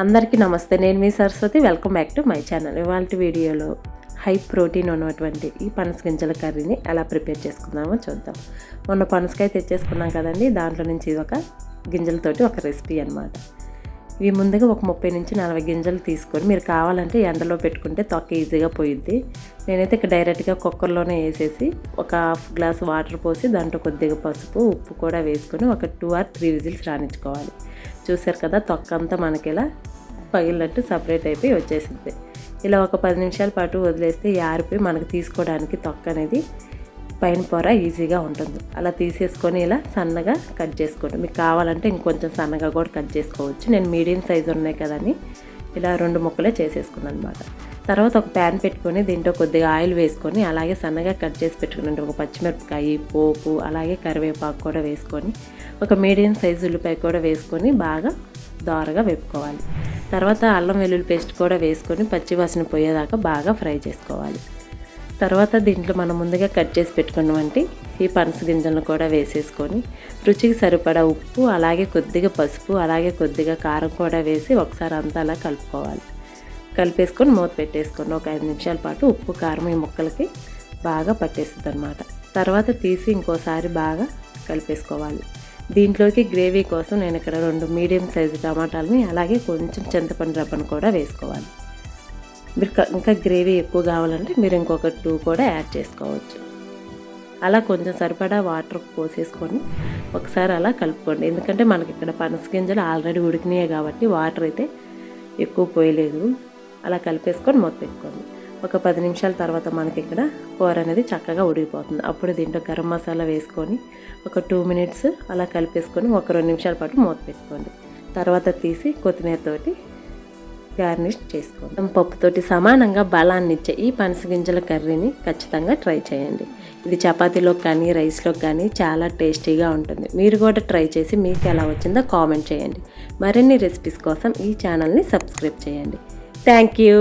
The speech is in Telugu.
అందరికీ నమస్తే. నేను మీ Saraswati. Welcome back to my channel. ఇవాళ వీడియోలో హై ప్రోటీన్ ఉన్నటువంటి ఈ పనస గింజల కర్రీని ఎలా ప్రిపేర్ చేసుకుందామో చూద్దాం. మొన్న పనసకాయ తెచ్చేసుకున్నాం కదండి. దాంట్లో నుంచి ఇది ఒక గింజలతోటి ఒక రెసిపీ అనమాట ఇవి ముందుగా ఒక ముప్పై నుంచి నలభై గింజలు తీసుకొని మీరు కావాలంటే ఎండలో పెట్టుకుంటే తొక్క ఈజీగా పోయిద్ది. నేనైతే ఇక్కడ డైరెక్ట్గా కుక్కర్లోనే వేసేసి ఒక హాఫ్ గ్లాస్ వాటర్ పోసి దాంట్లో కొద్దిగా పసుపు ఉప్పు కూడా వేసుకొని ఒక టూ ఆర్ త్రీ విజిల్స్ రాణించుకోవాలి చూసారు కదా తొక్క అంతా మనకి ఇలా పగిలినట్టు సపరేట్ అయిపోయి వచ్చేసింది. ఇలా ఒక పది నిమిషాల పాటు వదిలేస్తే ఈ మనకు తీసుకోవడానికి తొక్క అనేది పైన పొర ఈజీగా ఉంటుంది. అలా తీసేసుకొని ఇలా సన్నగా కట్ చేసుకోండి. మీకు కావాలంటే ఇంకొంచెం సన్నగా కూడా కట్ చేసుకోవచ్చు. నేను మీడియం సైజు ఉన్నాయి కదని ఇలా రెండు ముక్కలే చేసేసుకున్నాను అనమాట తర్వాత ఒక ప్యాన్ పెట్టుకొని దీంట్లో కొద్దిగా ఆయిల్ వేసుకొని అలాగే సన్నగా కట్ చేసి పెట్టుకున్నాను ఒక పచ్చిమిరపకాయ పోపు అలాగే కరివేపాకు కూడా వేసుకొని ఒక మీడియం సైజు ఉల్లిపాయ కూడా వేసుకొని బాగా దోరగా వేపుకోవాలి. తర్వాత అల్లం వెల్లుల్లి పేస్ట్ కూడా వేసుకొని పచ్చివాసన పోయేదాకా బాగా ఫ్రై చేసుకోవాలి. తర్వాత దీంట్లో మనం ముందుగా కట్ చేసి పెట్టుకున్నవంటి ఈ పనస గింజలను కూడా వేసేసుకొని రుచికి సరిపడా ఉప్పు అలాగే కొద్దిగా పసుపు అలాగే కొద్దిగా కారం కూడా వేసి ఒకసారి అంతా అలా కలుపుకోవాలి. కలిపేసుకొని మూత పెట్టేసుకొని ఒక ఐదు నిమిషాల పాటు ఉప్పు కారం ఈ ముక్కలకి బాగా పట్టేస్తుంది అనమాట తర్వాత తీసి ఇంకోసారి బాగా కలిపేసుకోవాలి. దీంట్లోకి గ్రేవీ కోసం నేను ఇక్కడ రెండు మీడియం సైజు టమాటాలని అలాగే కొంచెం చింతపండు రబ్బను కూడా వేసుకోవాలి. మీరు ఇంకా గ్రేవీ ఎక్కువ కావాలంటే మీరు ఇంకొక టూ కూడా యాడ్ చేసుకోవచ్చు. అలా కొంచెం సరిపడా వాటర్ పోసేసుకొని ఒకసారి అలా కలుపుకోండి. ఎందుకంటే మనకి ఇక్కడ పనస గింజలు ఆల్రెడీ ఉడికినాయి కాబట్టి వాటర్ అయితే ఎక్కువ పోయలేదు. అలా కలిపేసుకొని మొత్తం పెట్టుకోండి ఒక పది నిమిషాల తర్వాత మనకి ఇక్కడ కూర అనేది చక్కగా ఉడిగిపోతుంది అప్పుడు దీంట్లో గరం మసాలా వేసుకొని ఒక టూ మినిట్స్ అలా కలిపేసుకొని ఒక రెండు నిమిషాల పాటు మూత పెట్టుకోండి. తర్వాత తీసి కొత్తిమీరతోటి గార్నిష్ చేసుకోండి. పప్పుతోటి సమానంగా బలాన్ని ఇచ్చే ఈ పనస గింజల కర్రీని ఖచ్చితంగా ట్రై చేయండి. ఇది చపాతీలో కానీ రైస్లో కానీ చాలా టేస్టీగా ఉంటుంది. మీరు కూడా ట్రై చేసి మీకు ఎలా వచ్చిందో కామెంట్ చేయండి. మరిన్ని రెసిపీస్ కోసం ఈ ఛానల్ని సబ్స్క్రైబ్ చేయండి. Thank you